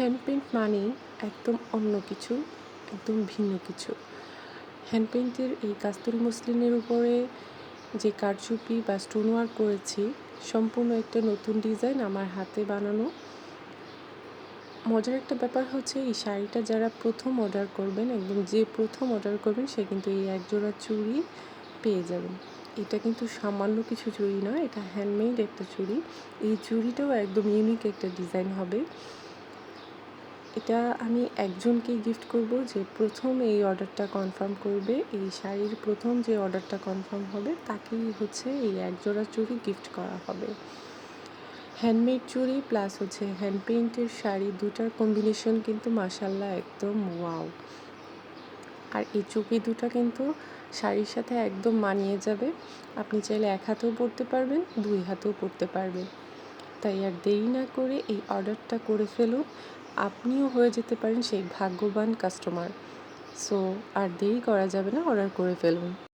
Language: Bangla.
হ্যান্ড পেইন্ট মানেই একদম অন্য কিছু, একদম ভিন্ন কিছু। হ্যান্ড পেইন্টের এই কাস্তুরি মসলিনের উপরে যে কারচুপি বা স্টোন ওয়ার্ক করেছি, সম্পূর্ণ একটা নতুন ডিজাইন আমার হাতে বানানো। মজার একটা ব্যাপার হচ্ছে, এই শাড়িটা যারা প্রথম অর্ডার করবেন, একদম যে প্রথম অর্ডার করবেন, সে কিন্তু এই একজোড়া চুড়ি পেয়ে যাবেন। এটা কিন্তু সামান্য কিছু চুড়ি নয়, এটা হ্যান্ডমেড একটা চুড়ি। এই চুড়িটাও একদম ইউনিক একটা ডিজাইন হবে। এটা আমি একজনকেই গিফট করব যে প্রথম এই অর্ডারটা কনফার্ম করবে। এই শাড়ির প্রথম যে অর্ডারটা কনফার্ম হবে, তাকেই হচ্ছে এই একজোড়া চুড়ি গিফট করা হবে। হ্যান্ডমেড চুড়ি প্লাস হচ্ছে হ্যান্ড পেইন্টের শাড়ি, দুটার কম্বিনেশন কিন্তু মাসাল্লাহ একদম ওয়াও আর এই চুপি দুটা কিন্তু শাড়ির সাথে একদম মানিয়ে যাবে। আপনি চাইলে এক হাতেও পরতে পারবেন, দুই হাতেও পরতে পারবেন। তাই আর দেরি না করে এই অর্ডারটা করে ফেলুন আপনিও হয়ে যেতে পারেন সেই ভাগ্যবান কাস্টমার। সো, আর দেরি করা যাবে না, অর্ডার করে ফেলুন।